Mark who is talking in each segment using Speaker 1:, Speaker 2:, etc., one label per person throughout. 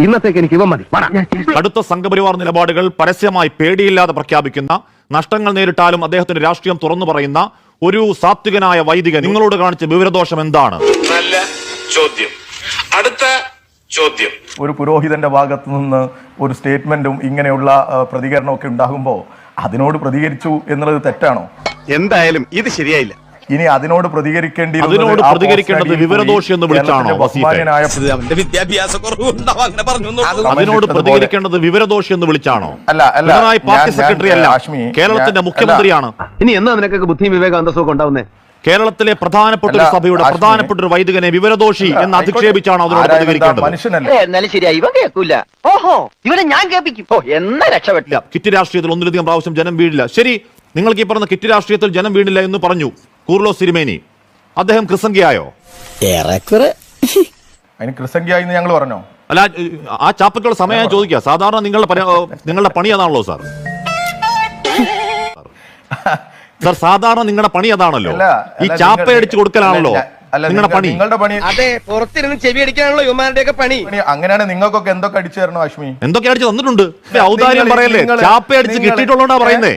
Speaker 1: ഇന്നത്തേക്ക് എനിക്ക് ഇവ മതി. അടുത്ത
Speaker 2: കടുത്ത സംഘപരിവാർ നിലപാടുകൾ പരസ്യമായി പേടിയില്ലാതെ പ്രഖ്യാപിക്കുന്ന നഷ്ടങ്ങൾ നേരിട്ടാലും അദ്ദേഹത്തിന്റെ രാഷ്ട്രീയം തുറന്നു പറയുന്ന ഒരു സാത്വികനായ വൈദികൻ നിങ്ങളോട് കാണിച്ച വിവരദോഷം എന്താണ്?
Speaker 3: നല്ല ചോദ്യം. അടുത്ത ചോദ്യം.
Speaker 4: ഒരു പുരോഹിതന്റെ ഭാഗത്തു നിന്ന് ഒരു സ്റ്റേറ്റ്മെന്റും ഇങ്ങനെയുള്ള പ്രതികരണമൊക്കെ ഉണ്ടാകുമ്പോൾ അതിനോട് പ്രതികരിച്ചു എന്നുള്ളത് തെറ്റാണോ?
Speaker 1: എന്തായാലും ഇത് ശരിയായില്ല.
Speaker 4: ഇനി അതിനോട് പ്രതികരിക്കേണ്ടി
Speaker 2: അതിനോട് പ്രതികരിക്കേണ്ടത് വിവരദോഷി എന്ന് വിളിച്ചാണോ അതിനോട് പ്രതികരിക്കേണ്ടത് വിവരദോഷി എന്ന് വിളിച്ചാണോ?
Speaker 4: അല്ല, അല്ല.
Speaker 2: പിണറായി പാർട്ടി സെക്രട്ടറി അല്ല.
Speaker 4: ആഷ്മി,
Speaker 2: കേരളത്തിന്റെ മുഖ്യമന്ത്രിയാണ്.
Speaker 1: ഇനി എന്നാ നിനക്കൊക്കെ ബുദ്ധിയും വിവേക അന്തസ്സൊക്കെ ഉണ്ടാവുന്നേ?
Speaker 2: കേരളത്തിലെ പ്രധാനപ്പെട്ട ഒരു സഭയുടെ പ്രധാനപ്പെട്ട ഒരു വൈദികനെ വിവരദോഷി എന്ന്. അധിക്ഷേപിച്ചാണോ അതിനോട് പ്രതികരിക്കേണ്ടത്?
Speaker 5: ശരിയാ ഇവ കേൾക്കൂല. ഓഹോ ഇവനെ ഞാൻ കേൾപ്പിക്കും. ഓ എന്നാ രക്ഷപ്പെട്ടില്ല
Speaker 2: കിറ്റ് രാഷ്ട്രീയത്തിൽ ഒന്നിലധികം പ്രാവശ്യം ജനം വീഴില്ല. ശരി നിങ്ങൾക്ക് ഈ പറഞ്ഞ കിറ്റ് രാഷ്ട്രീയത്തിൽ ജനം വീടില്ല എന്ന് പറഞ്ഞു. കൂർലോ സിരിമേനി. അദ്ദേഹം ക്രിസംഖ്യയായോ
Speaker 6: ഏറെക്കുറെ.
Speaker 4: അതിന് ക്രിസംഖ്യായി ഞങ്ങൾ പറഞ്ഞോ?
Speaker 2: അല്ല ആ- ചാപ്പയ്ക്കുള്ള സമയം ഞാൻ ചോദിക്കുക സാധാരണ നിങ്ങളുടെ നിങ്ങളുടെ പണി അതാണല്ലോ സാർ. സാർ സാധാരണ നിങ്ങളുടെ പണി അതാണല്ലോ. ഈ ചാപ്പ അടിച്ചു കൊടുക്കലാണല്ലോ നിങ്ങളുടെ പണി.
Speaker 4: നിങ്ങളുടെ പണി
Speaker 5: അതെ പുറത്തിരുന്ന് ചെവി അടിക്കാനുള്ള യുവമാരുടെയൊക്കെ പണി.
Speaker 4: അങ്ങനെയാണ് നിങ്ങൾക്കൊക്കെ എന്തൊക്കെ അടിച്ചു തരണം അശ്മി?
Speaker 2: എന്തൊക്കെ അടിച്ച് തന്നിട്ടുണ്ട്? ഔദാര്യം പറയല്ലേ? ചാപ്പ അടിച്ച് പറയുന്നേ.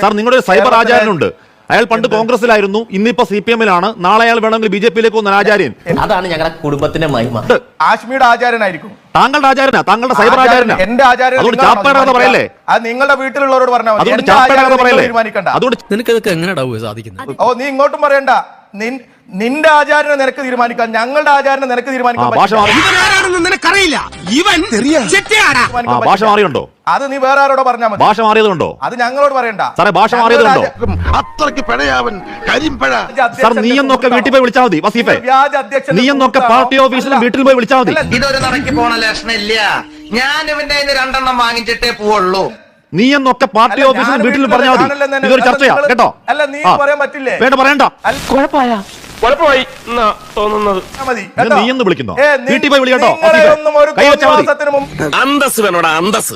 Speaker 2: സാർ നിങ്ങളുടെ ഒരു സൈബർ ആചാര്യനുണ്ട് അയാൾ പണ്ട് കോൺഗ്രസിലായിരുന്നു ഇന്നിപ്പോ സി പി എമ്മിലാണ്. നാളെ അയാൾ വേണമെങ്കിൽ ബി ജെ പിയിലേക്ക് വന്ന ആചാര്യൻ.
Speaker 6: അതാണ് ഞങ്ങളുടെ കുടുംബത്തിന്റെ മഹിമ.
Speaker 4: ആശ്മിയുടെ ആചാര്യനായിരിക്കും.
Speaker 2: താങ്കളുടെ ആചാര്യനാ? താങ്കളുടെ സൈബർ
Speaker 4: ആചാര്യൻ-
Speaker 2: ആചാര്യനാ?
Speaker 4: എന്റെ ആചാരം
Speaker 2: അതുകൊണ്ട് ചാപ്പയുടെ പറയല്ലേ?
Speaker 4: അത് നിങ്ങളുടെ വീട്ടിലുള്ളവരോട് പറഞ്ഞാൽ
Speaker 2: അതുകൊണ്ട് ചാപ്പയുടെ പറയല്ലേ?
Speaker 4: തീരുമാനിക്കണ്ട.
Speaker 2: അതുകൊണ്ട്
Speaker 7: നിനക്കതൊക്കെ എങ്ങനെയാ സാധിക്കുന്നത്
Speaker 4: ഓ നീ ഇങ്ങോട്ടും പറയണ്ട. നിൻ- നിന്റെ ആചാരനെ നിനക്ക് തീരുമാനിക്കാം ഞങ്ങളുടെ ആചാരനെ നിനക്ക്
Speaker 8: തീരുമാനിക്കാം നിനക്കറിയില്ല. ഇവൻ
Speaker 2: ഭാഷ മാറിയുണ്ടോ?
Speaker 4: അത് നീ വേറെ ആരോടോ പറഞ്ഞാൽ മതി.
Speaker 2: ഭാഷ മാറിയതുണ്ടോ
Speaker 4: അത് ഞങ്ങളോട് പറയണ്ട.
Speaker 2: സാറേ, ഭാഷ മാറിയതുണ്ടോ?
Speaker 4: അത്രയ്ക്ക്
Speaker 1: അത്രയ്ക്ക് പിഴയാവൻ കരിമ്പഴ.
Speaker 2: സാർ നീ എന്നൊക്കെ വീട്ടിൽ പോയി വിളിച്ചാൽ മതി വസീഫെ.
Speaker 4: വ്യാജ
Speaker 2: നീ എന്നൊക്കെ പാർട്ടി
Speaker 4: ഓഫീസിൽ
Speaker 2: വീട്ടിൽ പോയി വിളിച്ചാൽ മതി.
Speaker 5: ഇതൊരു നടക്കി പോണ ലക്ഷണം ഇല്ല ഞാൻ ഇവന്റെ രണ്ടെണ്ണം വാങ്ങിച്ചിട്ടേ പോവുള്ളൂ.
Speaker 2: നീ എന്നൊക്കെ പാർട്ടി
Speaker 4: ഓഫീസിൽ
Speaker 2: ഓഫീസിലും വീട്ടിലും
Speaker 4: വീട്ടിൽ
Speaker 2: പറഞ്ഞാൽ മതി. ഇതൊരു ചർച്ചയാ കേട്ടോ?
Speaker 4: അല്ല, നീ പറയാൻ പറ്റില്ലേ?
Speaker 2: വേണ്ട പറയണ്ട.
Speaker 4: അല്ല,
Speaker 5: കുഴപ്പമായി എന്നാ തോന്നുന്നത്
Speaker 4: മതി, കേട്ടോ?
Speaker 2: നീ എന്ന് വിളിക്കുന്നോ?
Speaker 4: ഏ, നി-
Speaker 2: വീട്ടിൽ പോയി വിളി കേട്ടോ,
Speaker 4: നിങ്ങളെ ഒന്നും ഒരു
Speaker 2: കൈ വെച്ചാ മതി.
Speaker 4: തോന്നിവാസത്തിനും മുമ്പ്
Speaker 3: അന്തസ് വേണോടാ അന്തസ്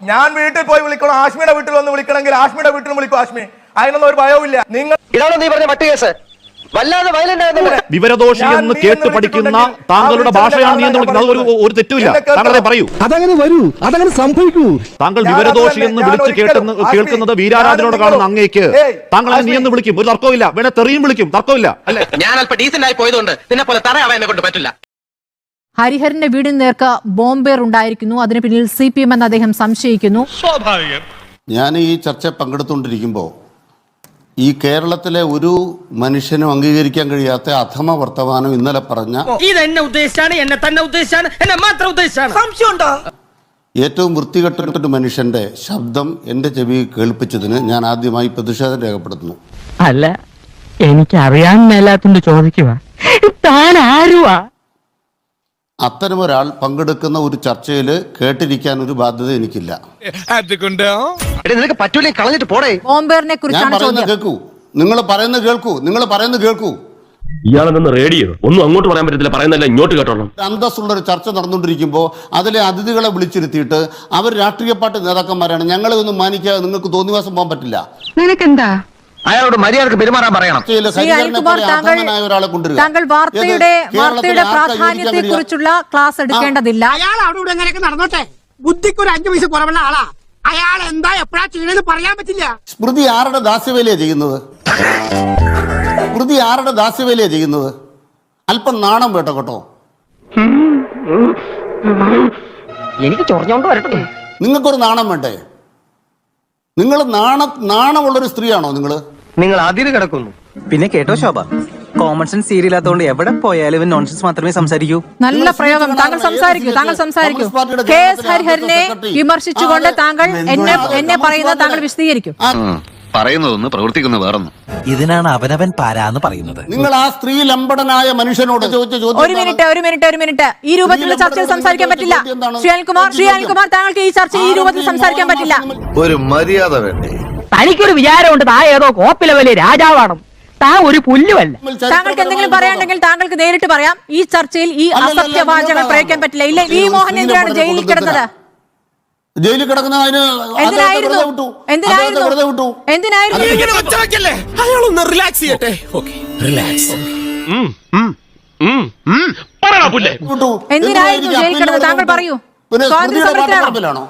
Speaker 4: ഞാൻ വീട്ടിൽ പോയി വിളിക്കണം ആഷ്മിയുടെ വീട്ടിൽ വന്ന് വിളിക്കണമെങ്കിൽ ആഷ്മിയുടെ വീട്ടിൽ വിളിക്കും ആഷ്മി അതിനൊന്നും ഒരു ഭയവും ഇല്ല നിങ്ങൾ
Speaker 5: ഇതാണോ നീ പറഞ്ഞ മറ്റു കേസ് വല്ലാതെ വയലന്റ്
Speaker 2: വിവരദോഷി എന്ന് കേട്ട് പഠിക്കുന്ന താങ്കളുടെ ഭാഷയാണ് അതൊരു ഒരു തെറ്റുമില്ല. താങ്കളെ പറയൂ.
Speaker 7: അതങ്ങനെ വരൂ. അതങ്ങനെ സംഭവിക്കൂ.
Speaker 2: താങ്കൾ വിവരദോഷി എന്ന് വിളിച്ച് കേട്ടെന്ന് കേൾക്കുന്നത്
Speaker 4: വീരാരാധനോട്
Speaker 2: കാണുന്ന അങ്ങേക്ക്. താങ്കൾ നീ എന്ന് വിളിക്കും. ഒരു തർക്കമില്ല വേണേ തെറിയും വിളിക്കും. തർക്കമില്ല അല്ലെ?
Speaker 5: ഞാൻ അല്പ ഡീസന്റ് ആയി പോയതുകൊണ്ട് നിന്നെ പോലെ തറയാവാൻ എന്നെ കൊണ്ട് പറ്റില്ല.
Speaker 9: ഹരിഹരന്റെ വീടിന് നേർക്ക് ബോംബേർ ഉണ്ടായിരിക്കുന്നു. അതിന് പിന്നിൽ സി പി എം എന്ന് അദ്ദേഹം സംശയിക്കുന്നു. സ്വാഭാവികം.
Speaker 10: ഞാൻ ഈ ചർച്ച പങ്കെടുത്തുകൊണ്ടിരിക്കുമ്പോൾ ഈ കേരളത്തിലെ ഒരു മനുഷ്യനും അംഗീകരിക്കാൻ കഴിയാത്ത അധമ വർത്തമാനം ഇന്നലെ പറഞ്ഞ
Speaker 8: ഇത് എന്നെ ഉദ്ദേശിച്ചാണ് എന്നെ തന്നെ ഉദ്ദേശിച്ചാണ് എന്നെ മാത്രം ഉദ്ദേശിച്ചാണ്. സംശയമുണ്ടോ?
Speaker 10: ഏറ്റവും വൃത്തികെട്ടൊരു മനുഷ്യന്റെ ശബ്ദം എന്റെ ചെവി കേൾപ്പിച്ചതിന് ഞാൻ ആദ്യമായി പ്രതിഷേധം രേഖപ്പെടുത്തുന്നു.
Speaker 11: അല്ല എനിക്ക് അറിയാൻ മേലാത്തോണ്ട് ചോദിക്കുക താൻ ആരുവാ?
Speaker 10: അത്തരമൊരാൾ പങ്കെടുക്കുന്ന ഒരു ചർച്ചയിൽ കേട്ടിരിക്കാൻ ഒരു ബാധ്യത എനിക്കില്ല.
Speaker 5: നിനക്ക് പറ്റൂലേ? കളഞ്ഞിട്ട് പോടേ.
Speaker 9: ബോംബേറിനെ
Speaker 10: ഞാൻ
Speaker 9: കുറിച്ചാണ്
Speaker 10: പറയുന്നത്
Speaker 9: ചോദ്യം.
Speaker 10: കേൾക്കൂ. നിങ്ങൾ പറയുന്നത് കേൾക്കൂ. നിങ്ങൾ പറയുന്നത് കേൾക്കൂ.
Speaker 1: ഇയാളെന്ന് റേഡിയോ ഒന്നും അങ്ങോട്ട് പറയാൻ പറ്റത്തില്ല. പറയുന്നല്ല ഇങ്ങോട്ട് കേട്ടോളാം
Speaker 10: ഒരു അന്തസ്സുള്ള ഒരു ചർച്ച നടന്നുകൊണ്ടിരിക്കുമ്പോൾ അതിലെ അതിഥികളെ വിളിച്ചിരുത്തിയിട്ട് അവർ രാഷ്ട്രീയ പാർട്ടി നേതാക്കന്മാരാണ്. ഞങ്ങളെ ഒന്നും മാനിക്കാതെ നിങ്ങൾക്ക് തോന്നിവാസം പോകാൻ പറ്റില്ല.
Speaker 11: നിനക്കെന്താ?
Speaker 5: അയാളോട് മര്യാദയ്ക്ക് പെരുമാറാൻ പറയണം.
Speaker 9: താങ്കൾ വാർത്തയുടെ വാർത്തയുടെ പ്രാധാന്യത്തെ കുറിച്ചുള്ള ക്ലാസ് എടുക്കേണ്ടതില്ല.
Speaker 8: അയാൾ അവിടെ ഇവിടെ എങ്ങനെയൊക്കെ നടന്നോട്ടെ? ബുദ്ധിക്ക് ഒരു അഞ്ചു പൈസ കുറവുള്ള ആളാ. അയാൾ എന്താ എപ്പോഴാ ചെയ്യണെന്ന് പറയാൻ പറ്റില്ല.
Speaker 10: സ്മൃതി ആരുടെ ദാസ്യവേലയാ ചെയ്യുന്നത്? സ്മൃതി ആരുടെ ദാസ്യവേലയാ ചെയ്യുന്നത്? അല്പം നാണം വേട്ടോ കേട്ടോ.
Speaker 11: എനിക്ക് ചൊറഞ്ഞോണ്ട് വരട്ടെ.
Speaker 10: നിങ്ങൾക്കൊരു നാണം വേണ്ടേ? നിങ്ങൾ നാണ നാണമുള്ളൊരു സ്ത്രീയാണോ നിങ്ങൾ
Speaker 5: നിങ്ങൾ അതിര് കിടക്കുന്നു.
Speaker 12: പിന്നെ കേട്ടോ ശോഭ കോമൺ സെൻസ് സീരിയലാത്തോണ്ട് എവിടെ പോയാലും നോൺസെൻസ് മാത്രമേ സംസാരിക്കൂ.
Speaker 9: നല്ല പ്രയോഗം. താങ്കൾ സംസാരിക്കൂ താങ്കൾ സംസാരിക്കൂ. കെ എസ് ഹരിഹരനെ വിമർശിച്ചുകൊണ്ട് താങ്കൾ എന്നെ എന്നെ പറയുന്നത് താങ്കൾ വിശദീകരിക്കും.
Speaker 1: പറയുന്നതൊന്ന് പ്രവർത്തിക്കുന്ന വേറൊന്നും.
Speaker 12: ഇതിനാണ് അവനവൻ പാരാന്ന് പറയുന്നത്.
Speaker 10: നിങ്ങൾ ആ സ്ത്രീ ലംബടനായ മനുഷ്യനോട് ചോദിച്ച ചോദ്യം
Speaker 9: ഒരു മിനിറ്റ് ഒരു മിനിറ്റ് ഒരു മിനിറ്റ്. ഈ രൂപത്തിലുള്ള ചർച്ചയിൽ സംസാരിക്കാൻ പറ്റില്ല. ശ്രീ അനിൽകുമാർ ശ്രീ അനിൽകുമാർ താങ്കൾക്ക് ഈ ചർച്ച ഈ രൂപത്തിൽ സംസാരിക്കാൻ പറ്റില്ല.
Speaker 3: ഒരു മര്യാദ വേണ്ടേ?
Speaker 11: തനിക്കൊരു വിചാരമുണ്ട് താ ഏതോ കോപ്പിലെ വലിയ രാജാവാണ് താ ഒരു പുല്ലുമല്ല.
Speaker 9: താങ്കൾക്ക് എന്തെങ്കിലും പറയാനുണ്ടെങ്കിൽ താങ്കൾക്ക് നേരിട്ട് പറയാം. ഈ ചർച്ചയിൽ ഈ അസത്യവാചകൾ പ്രയോഗിക്കാൻ പറ്റില്ല. ഇല്ല ഈ മോഹൻ എന്തിനാണ് ജയിലിൽ കിടന്നത്.
Speaker 10: ജയിലിൽ കിടക്കുന്ന അതിന് വെറുതെ വിട്ടു. വെറുതെ
Speaker 9: എന്തിനായിരുന്നു?
Speaker 8: റിലാക്സ് ചെയ്യട്ടെ. റിലാക്സ്
Speaker 9: എന്തിനായിരുന്നു ജയിലിൽ കിടന്നത്? താങ്കൾ പറയൂ.
Speaker 10: പിന്നെ
Speaker 9: സ്വാതന്ത്ര്യ സമരത്തിലാണോ?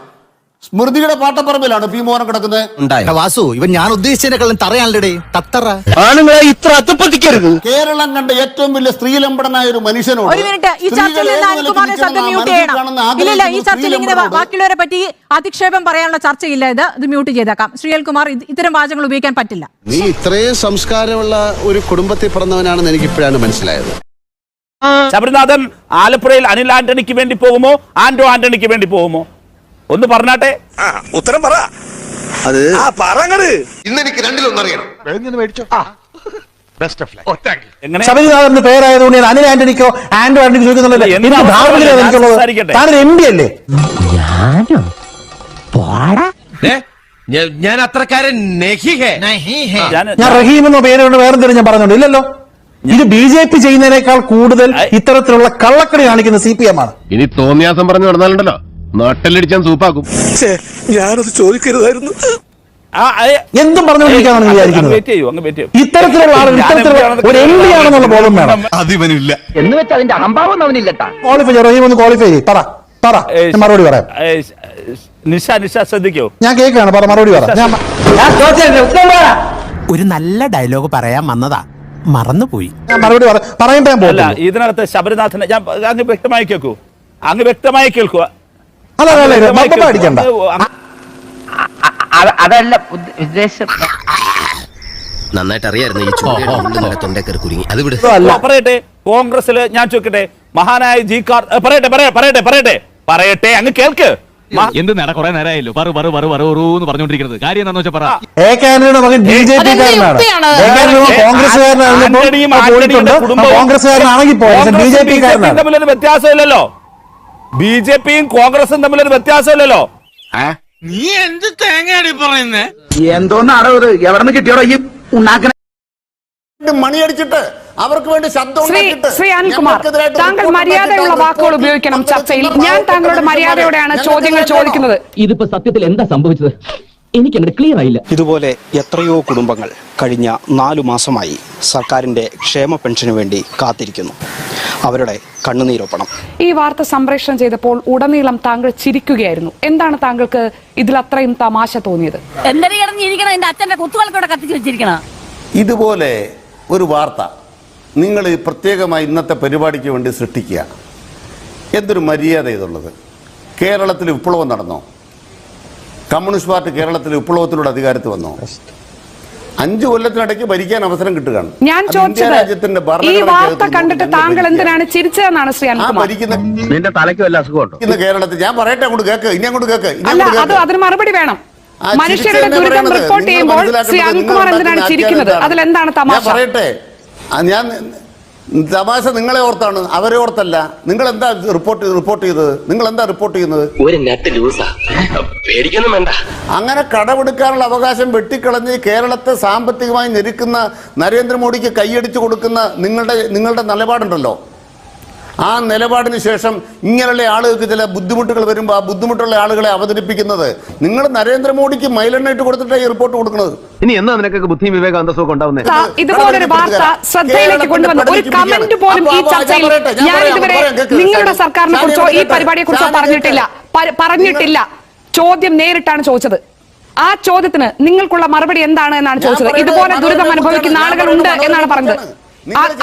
Speaker 10: സ്മൃതിയുടെ പാട്ടപ്പറമ്പിലാണ് പി മോഹൻ കിടക്കുന്നത്.
Speaker 6: വാസു ഇവൻ ഞാൻ ഉദ്ദേശിച്ചതിനെക്കാളും തറയാണല്ലേ തത്തറ.
Speaker 7: ആണുങ്ങളെ ഇത്ര അത്തപ്പത്തിക്കരുത്
Speaker 10: കേരളം കണ്ട ഏറ്റവും വലിയ സ്ത്രീലമ്പടനായ ഒരു മനുഷ്യനോട്
Speaker 9: ഒരു മിനിറ്റ് ഈ ചർച്ചയിൽ നിന്ന് അനിൽകുമാറിനെ ശബ്ദം മ്യൂട്ട് ചെയ്യണം. ഇല്ലില്ല ഈ ചർച്ചയിൽ ഇങ്ങനെ ബാക്കിയുള്ളവരെ പറ്റി അധിക്ഷേപം പറയാനുള്ള ചർച്ചയില്ല. ഇത് ഇത് മ്യൂട്ട് ചെയ്തേക്കാം. ശ്രീയൽ കുമാർ ഇത്തരം വാചകങ്ങൾ ഉപയോഗിക്കാൻ പറ്റില്ല.
Speaker 3: നീ ഇത്രയും സംസ്കാരമുള്ള ഒരു കുടുംബത്തിൽ പിറന്നവനാണെന്ന് എനിക്ക് ഇപ്പോഴാണ് മനസ്സിലായത്
Speaker 2: ശബരിനാഥൻ ആലപ്പുഴയിൽ അനിൽ ആന്റണിക്ക് വേണ്ടി പോകുമോ? ആന്റോ ആന്റണിക്ക് വേണ്ടി പോകുമോ? ഒന്ന് പറഞ്ഞാട്ടെ?
Speaker 3: ഉത്തരം പറ.
Speaker 6: അത്
Speaker 3: ഇന്ന് എനിക്ക് രണ്ടിലൊന്നറിയണം
Speaker 2: എങ്ങനെ?
Speaker 7: ശബരിനാഥന്റെ പേരായതുകൊണ്ട് ഞാൻ അനിൽ ആന്റണിക്കോ ആന്റോ ആന്റണിക്കോ ചോദിക്കുന്നുണ്ടല്ലോ.
Speaker 2: എന്ത്
Speaker 7: എനിക്ക്
Speaker 2: അവസരം
Speaker 7: ധാർമ്മികത
Speaker 2: ഞാൻ
Speaker 7: എനിക്കുള്ളത്.
Speaker 2: സംസാരിക്കട്ടെ.
Speaker 7: താനൊരു എം പി അല്ലേ?
Speaker 6: ഞാൻ അത്രക്കാരൻ നെഹിഹേ.
Speaker 2: ഞാൻ
Speaker 7: ഞാൻ റഹീം എന്ന പേരുകൊണ്ട് വേറെന്തെങ്കിലും ഞാൻ പറഞ്ഞോണ്ട് ഇല്ലല്ലോ. ഇത് ബി ജെ പി ചെയ്യുന്നതിനേക്കാൾ കൂടുതൽ ഇത്തരത്തിലുള്ള കള്ളക്കടി കാണിക്കുന്ന സി പി എം ആണ്.
Speaker 1: ഇനി തോന്നിയാസം പറഞ്ഞു നടന്നാലുണ്ടല്ലോ. നാട്ടിലടിച്ചാൻ സൂപ്പാക്കും.
Speaker 3: ഞാനത് ചോദിക്കരുതായിരുന്നു.
Speaker 7: എന്തും പറഞ്ഞുകൊണ്ടിരിക്കാനാണ്
Speaker 2: അങ്ങ്
Speaker 7: വിചാരിക്കുന്നത്
Speaker 2: വെയിറ്റ് ചെയ്യൂ അങ്ങ് വെയിറ്റ് ചെയ്യൂ.
Speaker 7: ഇത്തരത്തിലുള്ള ആളുകൾ ഇത്തരത്തിലുള്ള ഒരു എം ആണെന്നുള്ള ബോധം വേണം.
Speaker 3: അതിവനില്ല.
Speaker 11: എന്ന് വെച്ചാൽ അതിന്റെ അഹംഭാവം അവനില്ലട്ടാ
Speaker 7: ക്വാളിഫൈ റഹീം ഒന്ന് ക്വാളിഫൈ. പറ പറ. ഞാൻ മറുപടി പറയാം.
Speaker 2: നിഷ നിഷ ശ്രദ്ധിക്കോ.
Speaker 7: ഞാൻ കേൾക്കാണ് പറ മറുപടി പറ. ഞാൻ
Speaker 6: ഒരു നല്ല ഡയലോഗ് പറയാൻ വന്നതാ. മറന്നുപോയി.
Speaker 7: ഞാൻ മറുപടി പറ. പറയുമ്പോ ഞാൻ
Speaker 2: അല്ല
Speaker 7: പോകും
Speaker 2: ഇതിനകത്ത് ശബരിനാഥനെ ഞാൻ അങ്ങ് വ്യക്തമായി കേൾക്കൂ. അങ്ങ് വ്യക്തമായി കേൾക്കുക
Speaker 7: അല്ല അല്ല, അല്ല ബബ്ബ
Speaker 2: കേൾക്കൂ.
Speaker 7: അടിക്കണ്ട
Speaker 11: അതല്ല ഉദ്ദേശം
Speaker 6: നന്നായിട്ട് അറിയായിരുന്നു ഈ ചൂട് തൊണ്ടേ കുരുങ്ങി. അത് വിട്.
Speaker 7: അല്ല
Speaker 2: പറയട്ടെ. കോൺഗ്രസിൽ ഞാൻ ചോദിക്കട്ടെ. മഹാനായ ജി കാർ പറയട്ടെ പറയട്ടെ പറയട്ടെ പറയട്ടെ. പറയട്ടെ അങ്ങ് കേൾക്ക്.
Speaker 12: എന്ത് നേടാ കൊറേ നേരമായല്ലോ പറു പറു പറു പറു എന്ന് പറഞ്ഞോണ്ടിരിക്കുന്നത് കാര്യം എന്താണെന്ന് വെച്ചാൽ പറ.
Speaker 7: എ കാനയുടെ മകൻ ബി ജെ പി കോൺഗ്രസ്സുകാരനാണെങ്കിൽ പോയത് ബി ജെ പി കാരനാണ്.
Speaker 2: വ്യത്യാസമില്ലല്ലോ. ബി ജെ പിയും കോൺഗ്രസും തമ്മിലൊരു വ്യത്യാസമില്ലല്ലോ.
Speaker 11: നീ എന്ത് എന്തോന്നാടോ ഇത്? എവിടെ എവിടെന്ന് കിട്ടിയോടോ ഈ ഉണ്ടാക്കണ
Speaker 10: മണിയടിച്ചിട്ട് അവർക്ക് വേണ്ടി ശബ്ദം
Speaker 13: ശ്രീ ശ്രീ അനിൽകുമാർ താങ്കൾ മര്യാദയുള്ള വാക്കുകൾ ഉപയോഗിക്കണം ചർച്ചയിൽ. ഞാൻ താങ്കളുടെ മര്യാദയോടെയാണ് ചോദ്യങ്ങൾ? ചോദിക്കുന്നത്.
Speaker 12: ഇതിപ്പോ സത്യത്തിൽ എന്താ സംഭവിച്ചത്? എനിക്ക് അങ്ങനെ ക്ലിയർ ആയില്ല. ഇതുപോലെ എത്രയോ കുടുംബങ്ങൾ കഴിഞ്ഞ നാലു മാസമായി സർക്കാരിന്റെ ക്ഷേമ പെൻഷനു വേണ്ടി കാത്തിരിക്കുന്നു. അവരുടെ കണ്ണുനീരൊപ്പണം.
Speaker 13: ഈ വാർത്ത സംപ്രേഷണം ചെയ്തപ്പോൾ ഉടനീളം താങ്കൾ ചിരിക്കുകയായിരുന്നു. എന്താണ് താങ്കൾക്ക് ഇതിൽ അത്രയും തമാശ തോന്നിയത്?
Speaker 11: എന്റെ അച്ഛന്റെ കുത്തുകൾക്കൂടെ കത്തിച്ച് വെച്ചിരിക്കണ.
Speaker 10: ഇതുപോലെ ഒരു വാർത്ത നിങ്ങൾ പ്രത്യേകമായി ഇന്നത്തെ പരിപാടിക്ക് വേണ്ടി സൃഷ്ടിക്കുക. എന്തൊരു മര്യാദ ഇതുള്ളത്? കേരളത്തിൽ വിപ്ലവം നടന്നോ? കമ്മ്യൂണിസ്റ്റ് പാർട്ടി കേരളത്തിൽ വിപ്ലവത്തിലൂടെ അധികാരത്തിൽ വന്നു? അഞ്ചു കൊല്ലത്തിനിടയ്ക്ക് ഭരിക്കാൻ അവസരം കിട്ടുകയാണ്.
Speaker 13: ഞാൻ
Speaker 10: അത് ഇന്ത്യ രാജ്യത്തിന്റെ
Speaker 13: ചോദിച്ചത് ഈ
Speaker 10: ഭരണഘടന
Speaker 13: വാർത്ത
Speaker 10: ചേർത്ത്
Speaker 13: കണ്ടിട്ട്
Speaker 10: ഞങ്ങൾ
Speaker 13: താങ്കൾ
Speaker 10: ഭരിക്കുക.
Speaker 13: എന്തിനാണ് ചിരിച്ചതെന്നാണ് ശ്രീ
Speaker 10: ആ
Speaker 13: അനിൽകുമാർ?
Speaker 10: ഭരിക്കുന്ന
Speaker 1: നിന്റെ തലയ്ക്ക് വല്ല അസുഖമുണ്ടോ?
Speaker 10: ഇന്ന് കേരളത്തിൽ ഞാൻ പറയട്ടെ അങ്ങോട്ട് കേക്ക് ഇനി അങ്ങോട്ട് കേക്ക്
Speaker 13: അല്ല അത് അതിന് മറുപടി വേണം. മനുഷ്യരുടെ ദുരിതം
Speaker 10: പറയണത്.
Speaker 13: റിപ്പോർട്ട്
Speaker 10: നിങ്ങൾ
Speaker 13: ചെയ്യുമ്പോൾ ശ്രീ അനിൽകുമാർ എന്തിനാണ് ചിരിക്കുന്നത്? അതിലെന്താണ്
Speaker 10: ഞാൻ
Speaker 13: തമാശ?
Speaker 10: പറയട്ടെ ഞാൻ തമാശ നിങ്ങളെ ഓർത്താണ് അവരെ ഓർത്തല്ല. നിങ്ങൾ എന്താ റിപ്പോർട്ട് റിപ്പോർട്ട് ചെയ്തത്? നിങ്ങൾ എന്താ റിപ്പോർട്ട് ചെയ്യുന്നത്?
Speaker 6: ഒരു നെറ്റ് പേടിക്കൊന്നും വേണ്ട.
Speaker 10: അങ്ങനെ കടമെടുക്കാനുള്ള അവകാശം വെട്ടിക്കളഞ്ഞ് കേരളത്തെ സാമ്പത്തികമായി ഞെരുക്കുന്ന നരേന്ദ്രമോദിക്ക് കൈയടിച്ചു കൊടുക്കുന്ന നിങ്ങളുടെ നിങ്ങളുടെ നിലപാടുണ്ടല്ലോ. ആ നിലപാടിന് ശേഷം ഇങ്ങനെയുള്ള ആളുകൾക്ക് ചില ബുദ്ധിമുട്ടുകൾ വരുമ്പോൾ ആ ബുദ്ധിമുട്ടുള്ള ആളുകളെ അവതരിപ്പിക്കുന്നത് നിങ്ങൾ നരേന്ദ്രമോദിക്ക് മൈലെണ്ണയിട്ട് കൊടുത്തിട്ടാണ് ഈ റിപ്പോർട്ട് കൊടുക്കുന്നത്.
Speaker 1: ഇനി എന്നാ നിനക്കൊക്കെ ബുദ്ധി വിവേക അന്തസ്സൊക്കെ ഉണ്ടാവുന്നേ?
Speaker 13: ത- ഇതുപോലൊരു വാർത്ത ശ്രദ്ധയിലേക്ക് കൊണ്ടുവന്ന. ഒരു കമന്റ് പോലും ഈ ചർച്ചയിൽ ഞാൻ ഇതുവരെ നിങ്ങളുടെ സർക്കാരിനെ കുറിച്ചോ ഈ പരിപാടിയെ കുറിച്ചോ പറഞ്ഞിട്ടില്ല. പറഞ്ഞിട്ടില്ല. ചോദ്യം നേരിട്ടാണ് ചോദിച്ചത്. ആ ചോദ്യത്തിന് നിങ്ങൾക്കുള്ള മറുപടി എന്താണ് എന്നാണ് ചോദിച്ചത്. ഇതുപോലെ ദുരിതം അനുഭവിക്കുന്ന ആളുകൾ ഉണ്ട് എന്നാണ് പറഞ്ഞത്.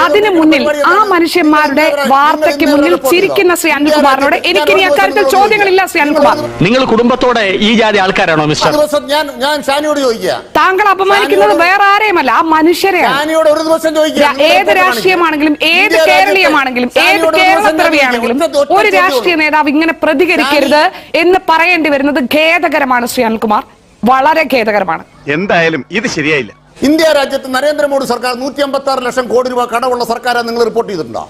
Speaker 13: അതിനു മുന്നിൽ ആ മനുഷ്യന്മാരുടെ വാർത്തയ്ക്ക് മുന്നിൽ ചിരിക്കുന്ന ശ്രീ അനിൽകുമാറിനോട് എനിക്ക് ഇനി അക്കാര്യത്തിൽ ചോദ്യങ്ങളില്ല ശ്രീ അനിൽകുമാർ.
Speaker 1: നിങ്ങൾ കുടുംബത്തോടെ ഈ ജാതി ആൾക്കാരാണോ മിസ്റ്റർ?
Speaker 10: ദിവസം ഞാൻ ഞാൻ ഷാനിയോട് ചോദിക്കുക.
Speaker 13: താങ്കൾ അപമാനിക്കുന്നത് വേറെ ആരെയുമല്ല ആ മനുഷ്യരെയാണ്.
Speaker 10: ഷാനിയോട് ഒരു ദിവസം ചോദിക്കുക.
Speaker 13: ഏത് രാഷ്ട്രീയമാണെങ്കിലും ഏത് കേരളീയമാണെങ്കിലും ഏത് കേരളപ്പിറവിയാണെങ്കിലും ഒരു രാഷ്ട്രീയ നേതാവ് ഇങ്ങനെ പ്രതികരിക്കരുത് എന്ന് പറയേണ്ടി വരുന്നത് ഖേദകരമാണ് ശ്രീ അനിൽകുമാർ. വളരെ ഖേദകരമാണ്.
Speaker 3: എന്തായാലും ഇത് ശരിയായില്ല.
Speaker 10: ഇന്ത്യ രാജ്യത്ത് നരേന്ദ്രമോദി സർക്കാർ നൂറ്റി അമ്പത്തി ലക്ഷം കോടി രൂപ കടമുള്ള സർക്കാരാണ് നിങ്ങൾ റിപ്പോർട്ട് ചെയ്തിട്ടുണ്ടോ?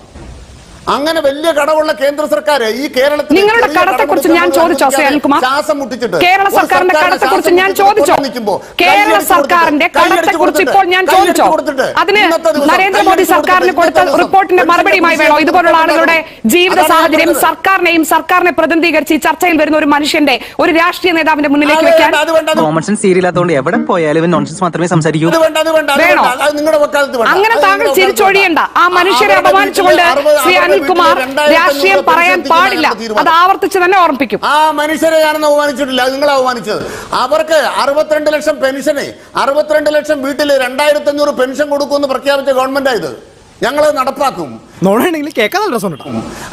Speaker 10: അങ്ങനെ വലിയ കടവുള്ള കേന്ദ്ര സർക്കാർ ഈ കേരളത്തിൽ
Speaker 13: നിങ്ങളുടെ
Speaker 10: കടത്തെ
Speaker 13: കുറിച്ച് ഞാൻ ചോദിച്ചു
Speaker 10: സയൽകുമാർ
Speaker 13: അനിൽകുമാർ?
Speaker 10: ശ്വാസം മുട്ടിച്ചിട്ട്
Speaker 13: കേരള സർക്കാരിന്റെ കടത്തെ
Speaker 10: കുറിച്ച്
Speaker 13: ഞാൻ ചോദിച്ചു? കേരള സർക്കാരിന്റെ
Speaker 10: കടത്തെ
Speaker 13: കുറിച്ച് ഇപ്പോൾ ഞാൻ ചോദിച്ചു? അതിന് നരേന്ദ്രമോദി സർക്കാരിന് കൊടുത്ത റിപ്പോർട്ടിന്റെ മറുപടിയുമായി വേണോ? ഇതുപോലുള്ള ആളുകളുടെ ജീവിത സാഹചര്യം സർക്കാരിനെയും സർക്കാരിനെ പ്രതിനിധീകരിച്ച് ഈ ചർച്ചയിൽ വരുന്ന ഒരു മനുഷ്യന്റെ ഒരു രാഷ്ട്രീയ നേതാവിന്റെ മുന്നിലേക്ക് വെക്കാൻ
Speaker 14: കോമൺ സെൻസ് സീരിയലാത്തോണ്ട് എവിടെ പോയാലും ഇവൻ നോൺസെൻസ് മാത്രമേ സംസാരിക്കൂ.
Speaker 13: വേണോ? അങ്ങനെ താങ്കൾ ചിരിച്ചൊഴിയണ്ട. ആ മനുഷ്യരെ അപമാനിച്ചുകൊണ്ട് ശ്രീ
Speaker 10: അവരുടെ
Speaker 13: അനിൽകുമാർ രാഷ്ട്രീയം പറയാൻ പാടില്ല. അത് ആവർത്തിച്ച് തന്നെ ഓർമ്മിപ്പിക്കും.
Speaker 10: ആ മനുഷ്യരെ ഞാനൊന്നും അവമാനിച്ചിട്ടില്ല. നിങ്ങൾ അവമാനിച്ചത്. അവർക്ക് അറുപത്തിരണ്ട് ലക്ഷം പെൻഷന് അറുപത്തിരണ്ട് ലക്ഷം വീട്ടിൽ രണ്ടായിരത്തി അഞ്ഞൂറ് പെൻഷൻ കൊടുക്കുമെന്ന് പ്രഖ്യാപിച്ച ഗവൺമെന്റ് ആയത് ഞങ്ങളത് നടപ്പാക്കും.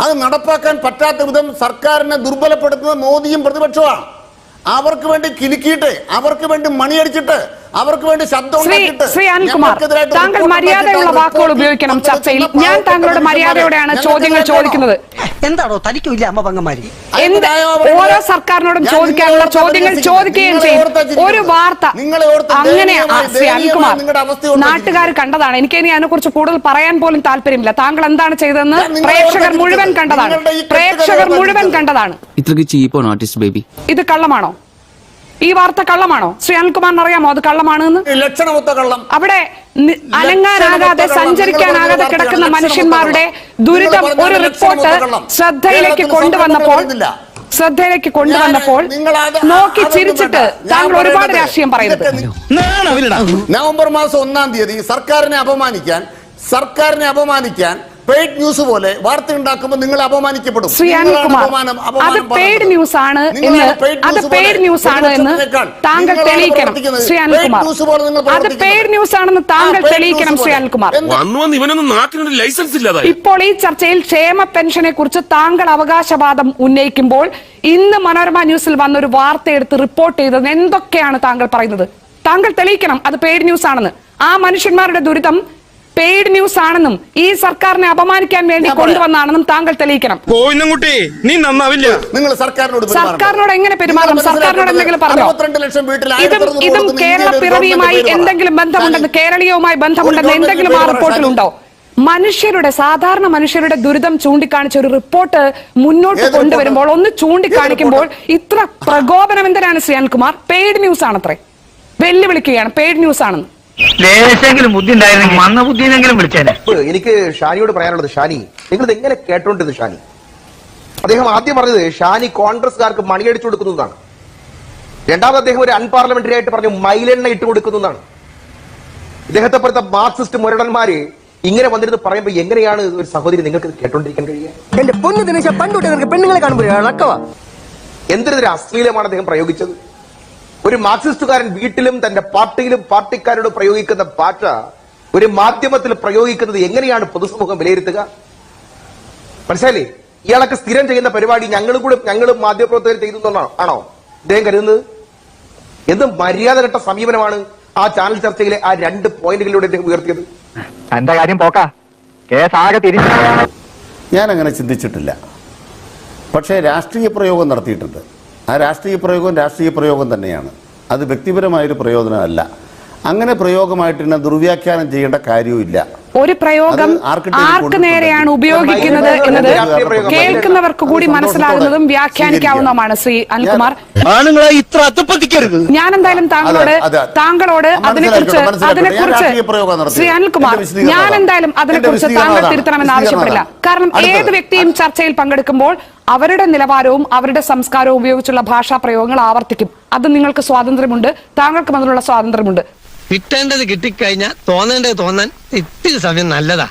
Speaker 10: അത് നടപ്പാക്കാൻ പറ്റാത്ത വിധം സർക്കാരിനെ ദുർബലപ്പെടുത്തുന്നത് മോദിയും പ്രതിപക്ഷമാണ് അവർക്ക് വേണ്ടി കിലുക്കിയിട്ട് അവർക്ക് വേണ്ടി മണിയടിച്ചിട്ട് അവർക്ക് വേണ്ടി ശബ്ദം
Speaker 13: ശ്രീ
Speaker 10: ഉണ്ടാക്കിയിട്ട്
Speaker 13: അനിൽകുമാർ താങ്കൾ മര്യാദയുള്ള വാക്കുകൾ ഉപയോഗിക്കണം ചർച്ചയിൽ. ഞാൻ താങ്കളുടെ മര്യാദയോടെയാണ് ചോദ്യങ്ങൾ ചോദിക്കുന്നത്.
Speaker 14: എന്താണോ തനിക്കില്ല അമ്മ പങ്കന്മാര്
Speaker 13: എന്ത്? ഓരോ സർക്കാരിനോടും ചോദിക്കാനുള്ള ചോദ്യങ്ങൾ ചോദിക്കുകയും ചെയ്യും. ഒരു വാർത്ത.
Speaker 10: നിങ്ങളെ ഓർത്താ
Speaker 13: അങ്ങനെ ശ്രീ അനിൽകുമാർ
Speaker 10: നിങ്ങളുടെ അവസ്ഥ ഓർത്താ
Speaker 13: നാട്ടുകാർ കണ്ടതാണ്. എനിക്ക് ഇനി അതിനെ കുറിച്ച് കൂടുതൽ പറയാൻ പോലും താല്പര്യമില്ല. താങ്കൾ എന്താണ് ചെയ്തതെന്ന് പ്രേക്ഷകർ മുഴുവൻ കണ്ടതാണ്. പ്രേക്ഷകർ മുഴുവൻ കണ്ടതാണ്.
Speaker 14: ഇത്രക്ക് ആർട്ടിസ്റ്റ് ബേബി?
Speaker 13: ഇത് കള്ളമാണോ? ഈ വാർത്ത കള്ളമാണോ? ശ്രീ അനിൽകുമാറിന് അറിയാമോ അത് കള്ളമാണെന്ന്?
Speaker 10: ലക്ഷണമൊത്ത കള്ളം.
Speaker 13: അവിടെ അനങ്ങാനാകാതെ സഞ്ചരിക്കാനാകാതെ കിടക്കുന്ന മനുഷ്യന്മാരുടെ ദുരിതം ഒരു റിപ്പോർട്ട് ശ്രദ്ധയിലേക്ക് കൊണ്ടുവന്നപ്പോൾ ശ്രദ്ധയിലേക്ക് കൊണ്ടുവന്നപ്പോൾ നോക്കി ചിരിച്ചിട്ട്. താങ്കൾ ഒരുപാട് രാഷ്ട്രീയം പറയുന്നത്
Speaker 10: നവംബർ മാസം ഒന്നാം തീയതി സർക്കാരിനെ അപമാനിക്കാൻ സർക്കാരിനെ അപമാനിക്കാൻ പെയ്ഡ് ന്യൂസ് പോലെ വാർത്ത ഉണ്ടാക്കുമ്പോൾ നിങ്ങൾ അപമാനിക്കപ്പെടും.
Speaker 13: ശ്രീ അനിൽകുമാർ അത് പെയ്ഡ് ന്യൂസ് ആണ് എന്ന് അത് പെയ്ഡ് ന്യൂസ് ആണ് എന്ന് താങ്കൾ തെളിയിക്കണം ശ്രീ അനിൽകുമാർ
Speaker 10: news
Speaker 13: അത് പെയ്ഡ് ന്യൂസ് ആണെന്ന് താങ്കൾ തെളിയിക്കണം ശ്രീ അനിൽകുമാർ
Speaker 1: ലൈസൻസ് ഇല്ലാതായി.
Speaker 13: ഇപ്പോൾ ഈ ചർച്ചയിൽ ക്ഷേമ പെൻഷനെ കുറിച്ച് താങ്കൾ അവകാശവാദം ഉന്നയിക്കുമ്പോൾ ഇന്ന് മനോരമ ന്യൂസിൽ വന്ന ഒരു വാർത്ത എടുത്ത് റിപ്പോർട്ട് ചെയ്തത് എന്തൊക്കെയാണ് താങ്കൾ പറയുന്നത്? താങ്കൾ തെളിയിക്കണം അത് പെയ്ഡ് ന്യൂസ് ആണെന്ന്. ആ മനുഷ്യന്മാരുടെ ദുരിതം പെയ്ഡ് ന്യൂസ് ആണെന്നും ഈ സർക്കാരിനെ അപമാനിക്കാൻ വേണ്ടി കൊണ്ടുവന്നാണെന്നും താങ്കൾ തെളിയിക്കണം.
Speaker 1: കോവിന്ദൻകുട്ടി നീ നന്നാവില്ല.
Speaker 10: നിങ്ങൾ സർക്കാരിനോട് പെരുമാറണം.
Speaker 13: സർക്കാരിനോട് എങ്ങനെ പെരുമാറും? സർക്കാരിനോട് എന്തെങ്കിലും പറഞ്ഞോ?
Speaker 10: അറുപത്തിരണ്ട് ലക്ഷം വീട്ടിൽ
Speaker 13: ഇതും ഇതും കേരള പിറവിയുമായി എന്തെങ്കിലും ബന്ധമുണ്ടെന്ന്. കേരളീയവുമായി ബന്ധമുണ്ടെന്ന് എന്തെങ്കിലും ആ റിപ്പോർട്ടിലുണ്ടോ മനുഷ്യരുടെ സാധാരണ മനുഷ്യരുടെ ദുരിതം ചൂണ്ടിക്കാണിച്ച ഒരു റിപ്പോർട്ട് മുന്നോട്ട് കൊണ്ടുവരുമ്പോൾ ഒന്ന്? ചൂണ്ടിക്കാണിക്കുമ്പോൾ ഇത്ര പ്രകോപനം എന്തിനാണ് ശ്രീ അനിൽകുമാർ? പെയ്ഡ് ന്യൂസ് ആണത്രേ വെല്ലുവിളിക്കുകയാണ്. പെയ്ഡ് ന്യൂസ് ആണെന്ന്
Speaker 11: ലേശെങ്കിലും ബുദ്ധി ഉണ്ടായിരുന്നെങ്കിൽ മന്ന ബുദ്ധിനെങ്കിലും വിളിച്ചേനെ.
Speaker 6: എനിക്ക് ഷാനിയോട് പറയാനുള്ളത് ഷാനി നിങ്ങൾ എങ്ങനെ കേട്ടോണ്ടിരുന്നു ഷാനി? അദ്ദേഹം ആദ്യം പറഞ്ഞത് ഷാനി കോൺഗ്രസ്സുകാർക്ക് മണിയടിച്ചു കൊടുക്കുന്നതാണ്. രണ്ടാമത് അദ്ദേഹം ഒരു അൺപാർലമെന്ററി ആയിട്ട് പറഞ്ഞു മൈലെണ്ണ ഇട്ട് കൊടുക്കുന്നതാണ്. ഇദ്ദേഹത്തെ പോലത്തെ മാർക്സിസ്റ്റ് മുരടന്മാര് ഇങ്ങനെ വന്നിരുന്ന് പറയുമ്പോ എങ്ങനെയാണ് ഒരു സഹോദരി നിങ്ങൾക്ക് കേട്ടോണ്ടിരിക്കാൻ കഴിയുക?
Speaker 14: എന്റെ പൊന്നു ദിനേശ പണ്ടോട്ടെ പെണ്ണുങ്ങളെ കാണുമ്പോഴാണ്
Speaker 6: എന്തൊരു അശ്ലീലമാണ് അദ്ദേഹം പ്രയോഗിച്ചത്? ഒരു മാർക്സിസ്റ്റുകാരൻ വീട്ടിലും തന്റെ പാർട്ടിയിലും പാർട്ടിക്കാരോട് പ്രയോഗിക്കുന്ന ഭാഷ ഒരു മാധ്യമത്തിൽ പ്രയോഗിക്കുന്നത് എങ്ങനെയാണ് പൊതുസമൂഹം വിലയിരുത്തുക? മനസ്സിലായില്ലേ? ഇയാളൊക്കെ സ്ഥിരം ചെയ്യുന്ന പരിപാടി ഞങ്ങളും കൂടെ ഞങ്ങളും മാധ്യമപ്രവർത്തകർ ചെയ്തു ആണോ? ഇദ്ദേഹം കരുതുന്നത്? എന്ത് മര്യാദ കെട്ട സമീപനമാണ് ആ ചാനൽ ചർച്ചയിലെ ആ രണ്ട് പോയിന്റുകളിലൂടെ അദ്ദേഹം ഉയർത്തിയത്?
Speaker 11: എന്റെ കാര്യം പോക്കാ. കേസ് ആകെ തിരിച്ചു
Speaker 10: ഞാൻ അങ്ങനെ ചിന്തിച്ചിട്ടില്ല. പക്ഷേ രാഷ്ട്രീയ പ്രയോഗം നടത്തിയിട്ടുണ്ട്. ആ രാഷ്ട്രീയ പ്രയോഗം രാഷ്ട്രീയ പ്രയോഗം തന്നെയാണ്. അത് വ്യക്തിപരമായൊരു പ്രയോജനമല്ല. അങ്ങനെ പ്രയോഗമായിട്ട് ദുർവ്യാഖ്യാനം ചെയ്യേണ്ട കാര്യവുമില്ല.
Speaker 13: ഒരു പ്രയോഗം ആർക്ക് നേരെയാണ് ഉപയോഗിക്കുന്നത് എന്നത് കേൾക്കുന്നവർക്ക് കൂടി മനസ്സിലാകുന്നതും വ്യാഖ്യാനിക്കാവുന്നതുമാണ് ശ്രീ അനിൽകുമാർ.
Speaker 14: ഇത്ര
Speaker 13: ഞാൻ എന്തായാലും താങ്കളോട്. താങ്കളോട് അതിനെക്കുറിച്ച് അതിനെക്കുറിച്ച്. ശ്രീ അനിൽകുമാർ ഞാൻ എന്തായാലും അതിനെക്കുറിച്ച് താങ്കൾ തിരുത്തണമെന്ന് ആവശ്യപ്പെടില്ല. കാരണം. ഏത് വ്യക്തിയും ചർച്ചയിൽ പങ്കെടുക്കുമ്പോൾ അവരുടെ നിലവാരവും അവരുടെ സംസ്കാരവും ഉപയോഗിച്ചുള്ള ഭാഷാ പ്രയോഗങ്ങൾ ആവർത്തിക്കും. അത് നിങ്ങൾക്ക് സ്വാതന്ത്ര്യമുണ്ട് താങ്കൾക്ക് അതിനുള്ള സ്വാതന്ത്ര്യമുണ്ട്.
Speaker 5: കിട്ടേണ്ടത് കിട്ടിക്കഴിഞ്ഞാൽ തോന്നേണ്ടത് തോന്നാൻ ഇത്തിരി സമയം നല്ലതാ.